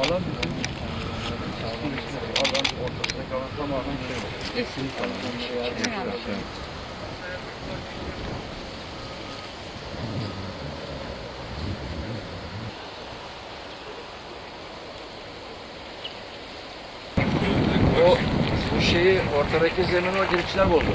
Alan bizim alan ortasında kalan tamamen şey. O bu şeyi ortadaki zemini o girişler bozdu.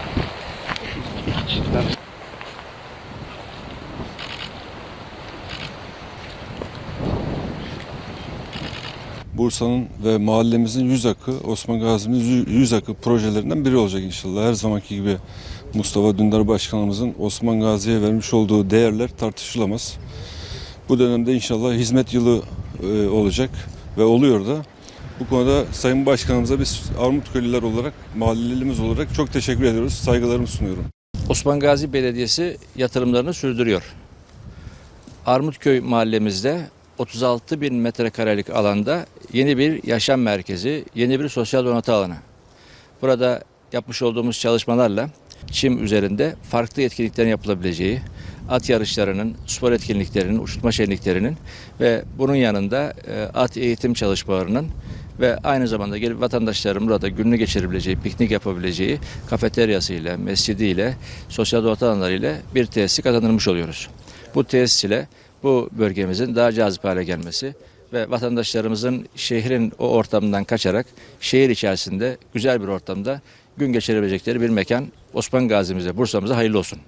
Bursa'nın ve mahallemizin yüz akı, Osman Gazi'nin yüz- akı projelerinden biri olacak inşallah. Her zamanki gibi Mustafa Dündar Başkanımızın Osman Gazi'ye vermiş olduğu değerler tartışılamaz. Bu dönemde inşallah hizmet yılı e, olacak ve oluyor da. Bu konuda Sayın Başkanımıza biz Armutköylüler olarak, mahallelimiz olarak çok teşekkür ediyoruz. Saygılarımı sunuyorum. Osman Gazi Belediyesi yatırımlarını sürdürüyor. Armutköy mahallemizde 36 bin metrekarelik alanda yeni bir yaşam merkezi, yeni bir sosyal donatı alanı. Burada yapmış olduğumuz çalışmalarla çim üzerinde farklı etkinliklerin yapılabileceği, at yarışlarının, spor etkinliklerinin, uçurtma şenliklerinin ve bunun yanında e, at eğitim çalışmalarının ve aynı zamanda gelip vatandaşların burada gününü geçirebileceği, piknik yapabileceği kafeteryasıyla, mescidiyle, sosyal donatı alanlarıyla bir tesisi kazanılmış oluyoruz. Bu tesis ile bu bölgemizin daha cazip hale gelmesi ve vatandaşlarımızın şehrin o ortamından kaçarak şehir içerisinde güzel bir ortamda gün geçirebilecekleri bir mekan Osman Gazi'mize, Bursa'mıza hayırlı olsun.